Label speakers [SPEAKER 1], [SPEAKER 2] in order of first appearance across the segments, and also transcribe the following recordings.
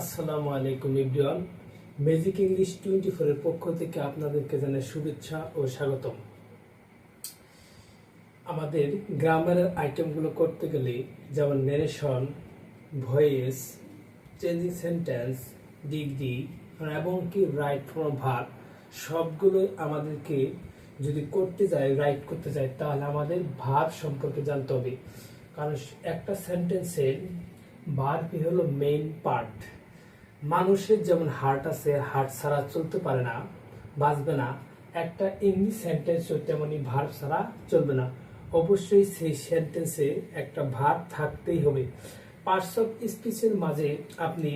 [SPEAKER 1] আসসালামু আলাইকুম ইব্রিয়ান। Magic English twenty ফোরের পক্ষ থেকে আপনাদেরকে জানাই শুভেচ্ছা ও স্বাগতম। আমাদের গ্রামারের আইটেমগুলো করতে গেলে যেমন narration voice changing sentence degree এবং কি রাইট ফ্রম ভার সবগুলোই আমাদেরকে যদি করতে যাই রাইট করতে যাই তাহলে আমাদের ভার সম্পর্কে জানতে হবে। কারণ একটা সেন্টেন্সের ভার্বই হলো মেইন পার্ট মানুষের যেমন হার্ট আছে হার্ট ছাড়া চলতে পারে না, বাঁচবে না, একটা ইংলিশ সেন্টেন্সও তেমনি ভার্ব ছাড়া চলবে না। অবশ্যই সেই সেন্টেন্সে একটা ভার্ব থাকতেই হবে। পার্টস অফ স্পিচের মাঝে আপনি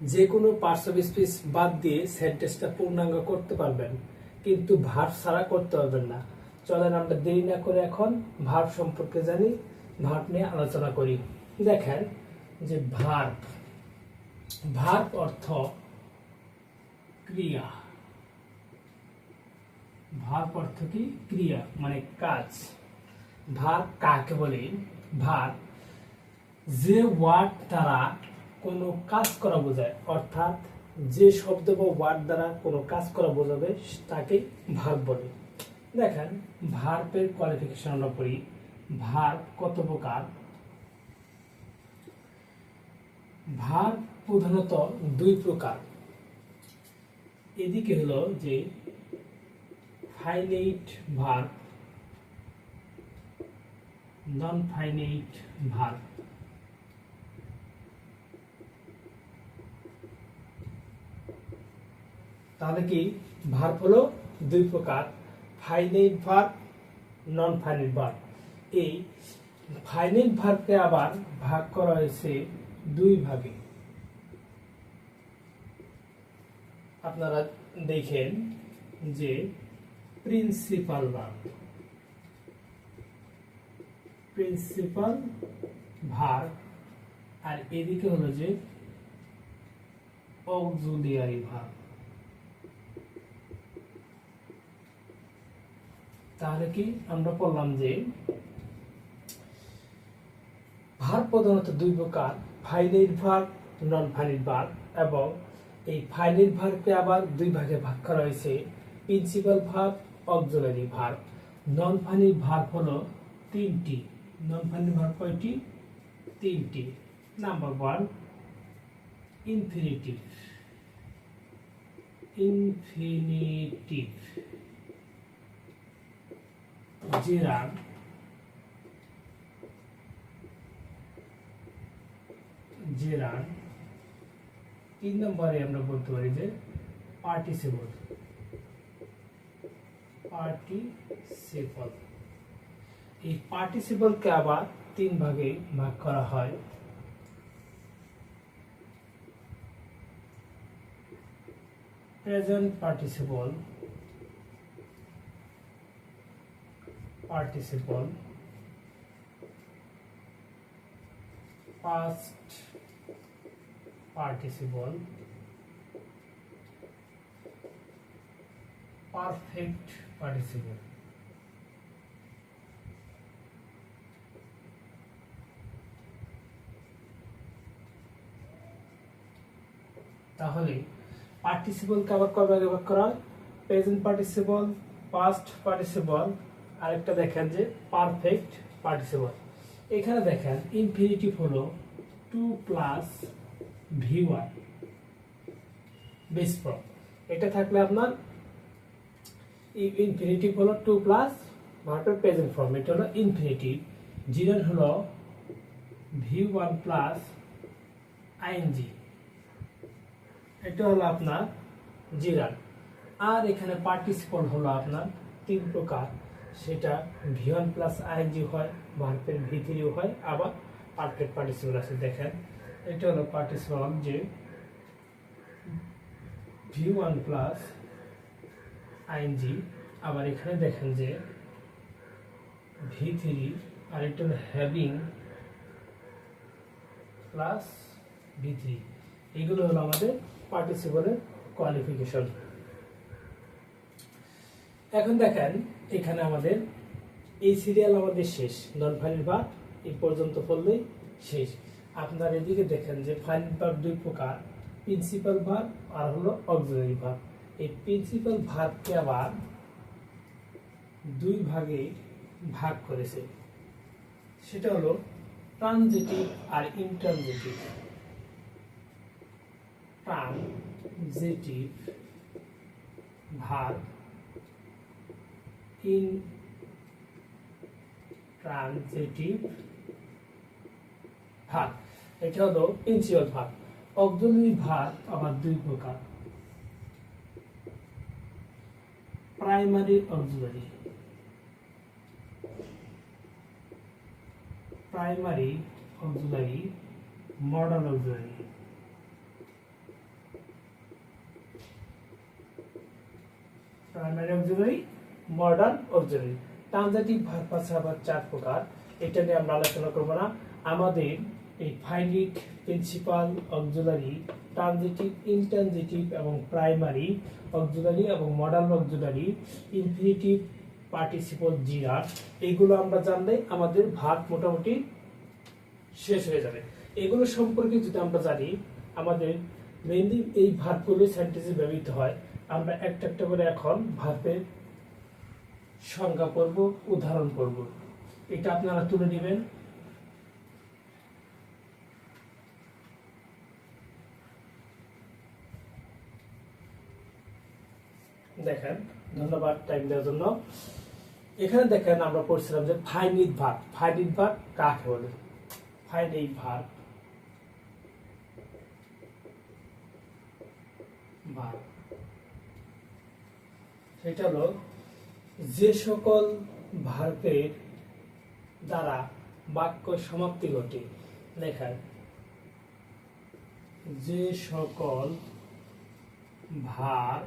[SPEAKER 1] যে কোনো পার্টস অফ স্পিচ বাদ দিয়ে সেন্টেন্সটা পূর্ণাঙ্গ করতে পারবেন, কিন্তু ভার্ব ছাড়া করতে পারবেন না। চলেন আমরা দেরি না করে এখন ভার্ব সম্পর্কে জানি ভার্ব নিয়ে আলোচনা করি। দেখেন যে ভার্ব ভার্ব অর্থ ক্রিয়া। ভার্ব অর্থ কি? ক্রিয়া মানে কাজ। ভার্ব কাকে বলে? ভার্ব যে ওয়ার্ড দ্বারা কোনো কাজ করা বোঝায়, অর্থাৎ যে শব্দ বা ওয়ার্ড দ্বারা কোনো কাজ করা বোঝাবে তাকে ভার্ব বলে। দেখেন ভার্বের কোয়ালিফিকেশন আমরা পড়ি ভার্ব কত প্রকার? ভার্ব প্রধানত দুই প্রকার। এদিকে হলো যে finite verb non finite verb তাহলে কি ভার্ব হলো দুই প্রকার finite verb non finite verb এই ফাইনাইট ভার্বকে আবার ভাগ করা হয়েছে দুই ভাগে। আপনারা দেখেন যে প্রিন্সিপাল ভার্ব প্রিন্সিপাল ভার্ব আর এদিকে হলো যে অক্সিলিয়ারি ভার্ব তাহলে কি আমরা বললাম যে ভার প্রধানত দুই প্রকার finite verb non finite verb এবং এই ফাইনাইট ভার্বকে আবার দুই ভাগে ভাগ করা হয়েছে। Principal verb auxiliary verb non finite verb হলো তিনটি। নন ফাইনাইট ভার্ব কয়টি? তিনটি। নাম্বার ওয়ান ইনফিনিটিভ ইনফিনিটিভ জেরার জেরার তিন নম্বরে আমরা বলতে পারি যে পার্টিসিপল পার্টিসিপল এই পার্টিসিপলকে আবার তিন ভাগে ভাগ করা হয়। Present participle participle past participle. Perfect participle. তাহলে পার্টিসিপলকে আবার কবে আগে ভাগ করা হয়? প্রেজেন্ট পার্টিসিপল পাস্ট পার্টিসিপল আরেকটা দেখেন যে পারফেক্ট পার্টিসিপল এখানে দেখেন ইনফিনিটিভ হলো to plus V one base form এটা থাকলে আপনার ইনফিনিটিভ হলো টু প্লাস ভার্বের প্রেজেন্ট ফর্ম এটা হলো ইনফিনিটিভ জিরোর হলো ভি ওয়ান প্লাস আইএনজি এটা হলো আপনার জিরান আর এখানে পার্টিসিপল হলো আপনার তিন প্রকার। সেটা ভি ওয়ান প্লাস আইএনজি হয় ভার্বের ভি থ্রিও হয়, আবার পারফেক্ট পার্টিসিপল আছে। দেখেন এটা হলো পার্টিসিপল যে ভি ওয়ান প্লাস আইএনজি আবার এখানে দেখেন যে ভি থ্রি আর এটা হলো হ্যাভিং প্লাস ভি থ্রি এগুলো হলো আমাদের পার্টিসিপলের কোয়ালিফিকেশন এখন দেখেন, এখানে আমাদের এই সিরিয়াল আমাদের শেষ নন ফাইনাল ভাগ এই পর্যন্ত পড়লেই শেষ। আপনার এদিকে দেখেন যে ফাইনাল ভার্ব দুই প্রকার প্রিন্সিপাল ভার্ব আর হলো অক্সিলারি ভার্ব এই প্রিন্সিপাল ভার্বকে আবার দুই ভাগে ভাগ করেছে। সেটা হলো ট্রানজিটিভ আর intransitive transitive verb intransitive ভাগ। এটা হলো প্রিন্সিপাল ভাগ। অক্সিলারি ভাগ আবার দুই প্রকার। Primary auxiliary primary auxiliary modern auxiliary primary auxiliary modern auxiliary transitive verb আছে আবার চার প্রকার। এটা নিয়ে আমরা আলোচনা করব না। আমাদের এই finite principal auxiliary transitive intransitive এবং প্রাইমারি অক্সিলারি এবং মডার্ন অক্সিলারি ইনফিনিটিভ পার্টিসিপল জিরার এইগুলো আমরা জানলে আমাদের ভাগ মোটামুটি শেষ হয়ে যাবে। এগুলো সম্পর্কে যদি আমরা জানি, আমাদের মেনলি এই ভার্বগুলো সেন্টেন্সে ব্যবহৃত হয়। আমরা একটা একটা করে এখন ভার্বের সংজ্ঞা পড়ব, উদাহরণ পড়ব। এটা আপনারা তুলে নেবেন। দেখেন, ধন্যবাদ টাইম দেওয়ার জন্য। এখানে দেখেন আমরা পড়ছিলাম যে ফাইনিট ভাগ। ফাইনিট ভাগ কাকে বলে? ফাইনিট ভাগ সেটা হলো যে সকল ভার্বের দ্বারা বাক্য সমাপ্তি ঘটে। লেখার যে সকল ভার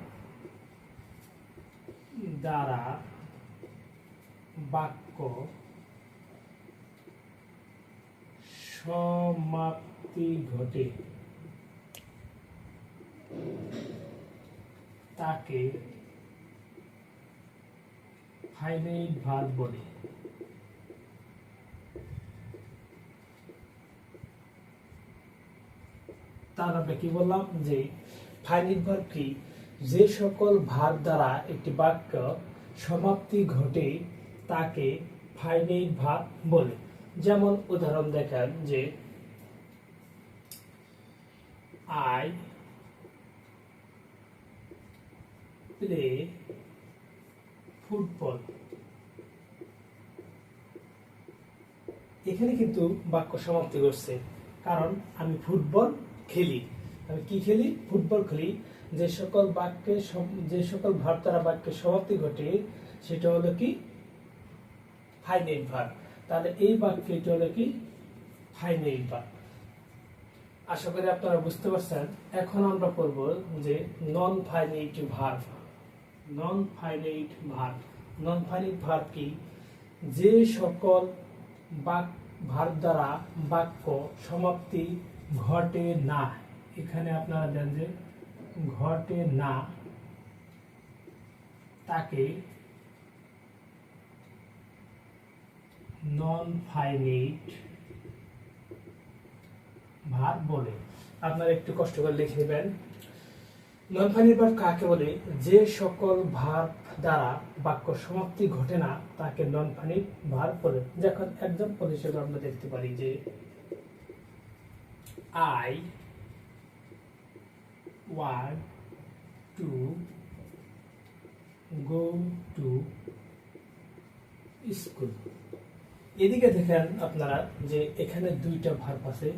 [SPEAKER 1] দ্বারা বাক্য সমাপ্তি ঘটে। তাকে ফাইনাইট ভার্ব বলে। তার আমরা কি বললাম যে ফাইনাইট ভার্ব কি? যে সকল ভার দ্বারা একটি বাক্য সমাপ্তি ঘটে, তাকে ফাইনাইট ভাব বলে। যেমন উদাহরণ দেখেন যে আই প্লে ফুটবল এখানে কিন্তু বাক্য সমাপ্তি করছে কারণ আমি ফুটবল খেলি। আমি কি খেলি? ফুটবল খেলি। যে সকল বাক্যে যে সকল ভাব দ্বারা বাক্যে সমাপ্তি ঘটে, সেটা হলো কি? ফাইনাইট ভার্ব তাহলে এই বাক্যটি হলো কি? ফাইনাইট ভার্ব আশা করি আপনারা বুঝতে পারছেন। এখন আমরা পড়ব যে non finite verb non finite verb non finite verb কি? যে সকল বাক ভার্ব দ্বারা বাক্য সমাপ্তি ঘটে না। এখানে আপনারা দেন যে ঘটে না, তাকে নন ফাইনাইট ভার্ব বলে। আপনারা একটু কষ্ট করে লিখে নেবেন। নন ফাইনাইট ভার্ব কাকে বলে? যে সকল ভার্ব দ্বারা বাক্য সমাপ্তি ঘটে না, তাকে নন ফাইনাইট ভার্ব বলে। যখন এক্সাম্পল হিসেবে আমরা দেখতে পারি যে I want to go to school এদিকে দেখেন আপনারা যে এখানে দুইটা ভার্ব আছে,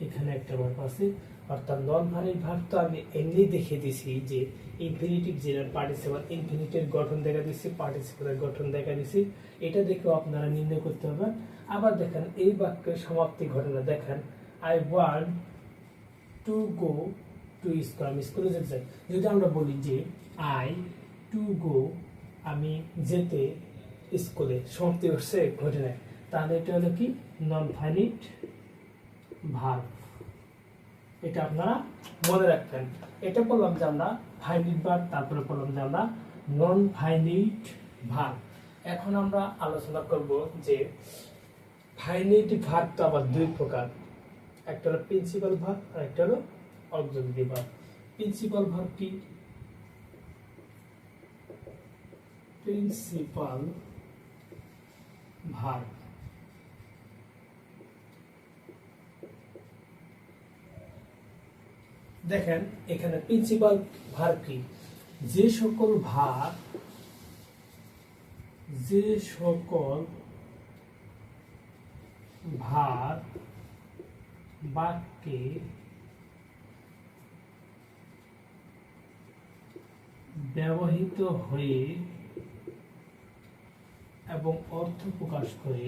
[SPEAKER 1] এখানে একটা ভার্ব আছে, অর্থাৎ নন ভার্বের ভার্ব তো আমি এমনি দেখিয়ে দিছি যে ইনফিনিটিভ জেনারেল পার্টিসিপাল ইনফিনিটিভ গঠন দেখা দিচ্ছি পার্টিসিপালের গঠন দেখা দিচ্ছি এটা দেখেও আপনারা নির্ণয় করতে হবে আবার দেখেন এই বাক্যের সমাপ্তি ঘটনা দেখেন I want to go to school আমি স্কুলে যেতে চাই। যদি আমরা বলি যে আই টু গো আমি যেতে স্কুলে সমাপ্তি হচ্ছে ঘটে নেয় তাহলে এটা হলো কি? নন ফাইনিট ভার্ব এটা আপনারা মনে রাখবেন। এটা বললাম যে আমরা ফাইনিট ভার্ব তারপরে বললাম যে আমরা নন ফাইনিট ভার্ব এখন আমরা আলোচনা করব যে ফাইনিট ভার্ব তো আবার দুই প্রকার। একটা হলো প্রিন্সিপাল ভার্ব আর একটা হলো অক্সিলারি ভার্ব প্রিন্সিপাল ভার্ব কি? প্রিন্সিপাল ভার্ব দেখেন, এখানে প্রিন্সিপাল ভার্ব কি? যে সকল ভার, যে সকল ভার বাক্যে ব্যবহৃত হয়ে এবং অর্থ প্রকাশ করে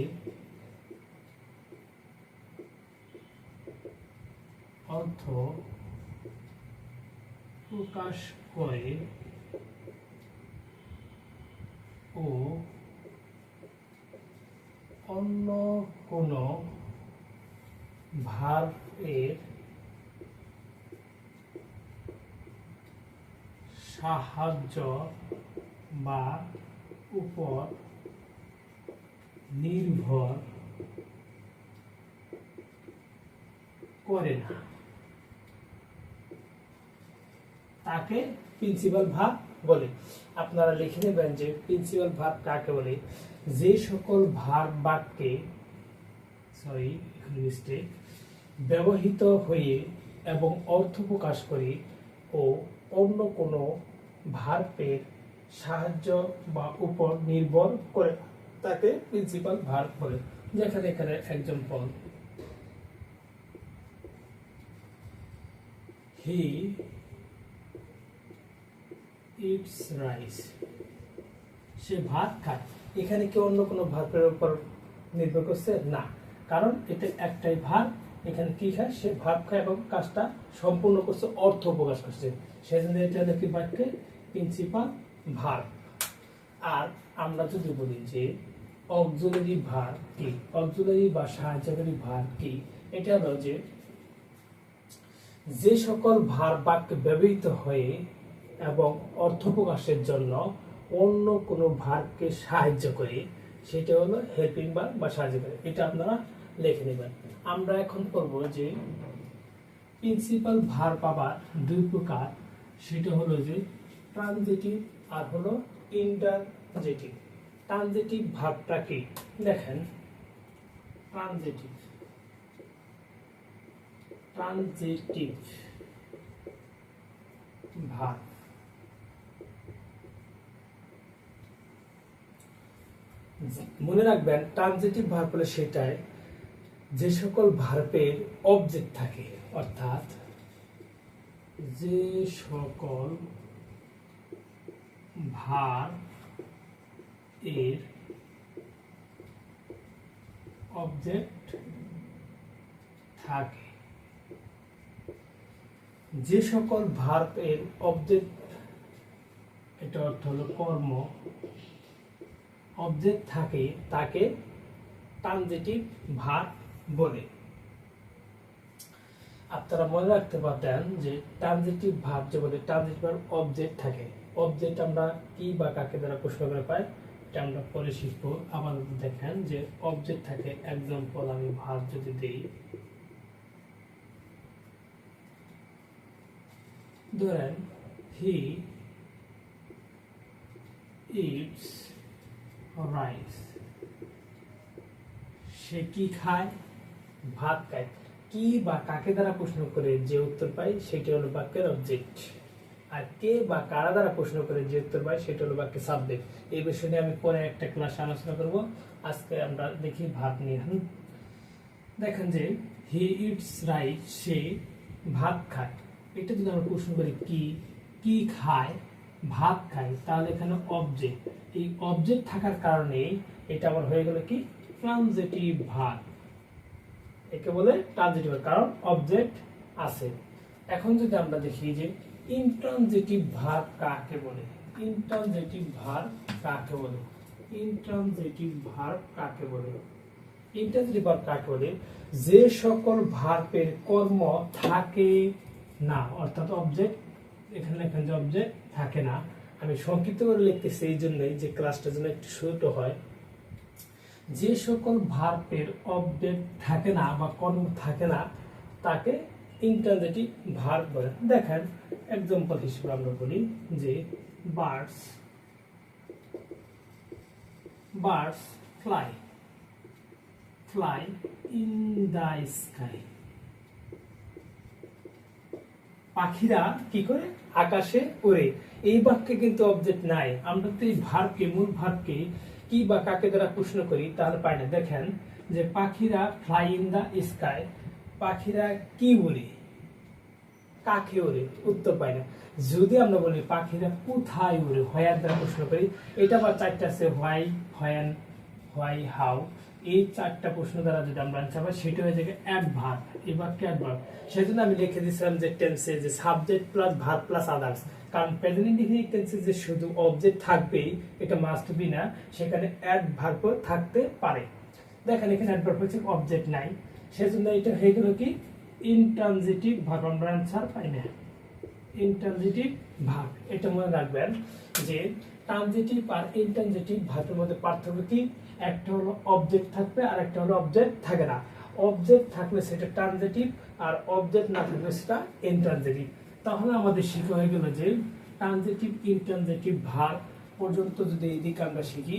[SPEAKER 1] অর্থ প্রকাশ করে ও অন্য কোনো ভার্বের সাহায্য বা উপর নির্ভর করে না। তাকে প্রিন্সিপাল ভাব বলে। আপনারা লিখে নেবেন যে প্রিন্সিপাল ভাব কাকে বলে? যে সকল ভার বাক্যে সরি মিস্টেক ব্যবহৃত হয়ে এবং অর্থ প্রকাশ করে ও অন্য কোনো ভার্বের সাহায্য বা উপর নির্ভর করে তাকে প্রিন্সিপাল ভার্ব বলে। যেখানে এখানে এক্সাম্পল হি ইটস রাইস সে ভাত খায়। এখানে কি অন্য কোনো ভাতের উপর নির্ভর করছে? না। কারণ এটা একটাই ভাত এখানে কি খায়? সে ভাত খায় এবং কাজটা সম্পূর্ণ করছে, অর্থ প্রকাশ করছে। সেজন্য এটা হলো কি বাক্যে প্রিন্সিপাল ভার। আর আমরা যদি বলি যে অক্সিলারি ভার কি? অক্সিলারি বা সাহায্যকারী ভার কি? এটা হলো যে যে সকল ভার বাক্যে ব্যবহৃত হয়ে এবং অর্থ প্রকাশের জন্য অন্য কোনো ভারকে সাহায্য করে, সেটা হলো হেল্পিং ভার্ব বা সাহায্য করে এটা আপনারা লিখে নেবেন। আমরা এখন করব যে প্রিন্সিপাল ভার পাবার দুই প্রকার সেটা হলো যে ট্রানজিটিভ আর হলো ইন্টারজেটিভ ট্রানজিটিভ ভাবটা কি? দেখেন ট্রানজিটিভ ট্রানজিটিভ ভাব মনে রাখবেন ট্রানজিটিভ ভার্ব হলে সেটাই যে সকল ভার্বের অবজেক্ট থাকে, অর্থাৎ যে সকল ভার এর অবজেক্ট থাকে। যে সকল ভার্ব এর অবজেক্ট এটা অর্থ হলো কর্ম অবজেক্ট থাকে তাকে ট্রানজিটিভ ভার্ব বলে। আপনারা মনে রাখতে পারতেন যে ট্রানজিটিভ ভার্ব যে বলে ট্রানজিটিভ ভার্ব অবজেক্ট থাকে। অবজেক্ট আমরা কি বা কাকে দ্বারা প্রশ্ন করে পাই? এটা আমরা পরে শিখব। আবার দেখেন যে অবজেক্ট থাকে এক্সাম্পল আমি ভার্ব যদি দিই। ধরেন হি ইটস রাইস সে কি খায়? ভাত খায়। কি বা কাকে দ্বারা প্রশ্ন করে যে উত্তর পাই সেটি হলো বাক্যের অবজেক্ট আর কে বা কারা দ্বারা প্রশ্ন করে যে উত্তর পাই সেটা হলো বাক্যের সাবজেক্ট এই বিষয় নিয়ে আমি পরে একটা ক্লাসে আলোচনা করব। আজকে আমরা দেখি ভাত নিয়ে। হুম? দেখেন যে হি ইটস রাইস সে ভাত খায়। এটা যদি আমরা প্রশ্ন করি কি কি খায়, ভাত খায়, তাহলে এখানে অবজেক্ট এই অবজেক্ট থাকার কারণে এটা আবার হয়ে গেল কি? ট্রানজিটিভ ভার্ব একে বলে ট্রানজিটিভ কারণ অবজেক্ট আছে। এখন যদি আমরা দেখি যে ইনট্রানজিটিভ ভার্ব কাকে বলে? ইনট্রানজিটিভ ভার্ব কাকে বলে? ইনট্রানজিটিভ ভার্ব কাকে বলে? ইন্টারজেটিভ ভার্ব কাকে বলে? যে সকল ভার্বের কর্ম থাকে না, অর্থাৎ অবজেক্ট এখানে লেখেন যে অবজেক্ট থাকে না। আমি সংক্ষিপ্ত করে লিখতেছি এই জন্যই যে ক্লাসটা যেন একটু ছোট হয়। যে সকল ভার্বের অবজেক্ট থাকে না বা কর্ম থাকে না, তাকে ইন্টারজেটিভ ভার বলে। দেখেন এক্সাম্পল হিসেবে আমরা বলি যে birds birds fly fly in the sky পাখিরা কি করে? আকাশে ওড়ে। এই বাক্যে কিন্তু অবজেক্ট নাই। আমরা তো এই ভার্বকে মূল ভার্বকে কি বা কাকে দ্বারা প্রশ্ন করি, তার পায় না। দেখেন যে পাখিরা ফ্লাই ইন দা স্কাই পাখিরা কি বলি কাকে ওরে উত্তর পাই না। যদি আমরা বলি পাখিরা কোথায় উড়ে, হয়ার দ্বারা প্রশ্ন করি, এটা আবার চারটা আছে হোয়াই হোয়ান হোয়াই হাউ এই চারটা প্রশ্ন দ্বারা যদি আমরা আনসার পাই, সেটা হয়ে যাবে অ্যাডভার্ব এই বাক্যে অ্যাডভার্ব সেজন্য আমি লিখে দিয়েছিলাম যে টেন্সে যে subject plus verb plus others কারণ প্রেজেন্ট ইনডিফিনিট টেন্সে যে শুধু অবজেক্ট থাকবেই, এটা মাস্ট বি না, সেখানে অ্যাডভার্ব থাকতে পারে। দেখেন, এখানে অ্যাডভার্ব হচ্ছে অবজেক্ট নাই। সেজন্য এটা হয়ে গেল কি? ইনট্রানজিটিভ ভার্ব আমরা আনসার পাই না। ইনট্রানজিটিভ ভার্ব এটা মনে রাখবেন যে ট্রানজিটিভ আর ইনট্রানজিটিভ ভার্বের মধ্যে পার্থক্য কি? একটা হলো অবজেক্ট থাকবে আর একটা হলো অবজেক্ট থাকে না। অবজেক্ট থাকলে সেটা ট্রানজেটিভ আর অবজেক্ট না থাকলে সেটা ইনট্রানজেটিভ তাহলে আমাদের শিখা হয়ে গেল যে ট্রানজেটিভ ইনট্রানজেটিভ ভার পর্যন্ত যদি এই দিকে আমরা শিখি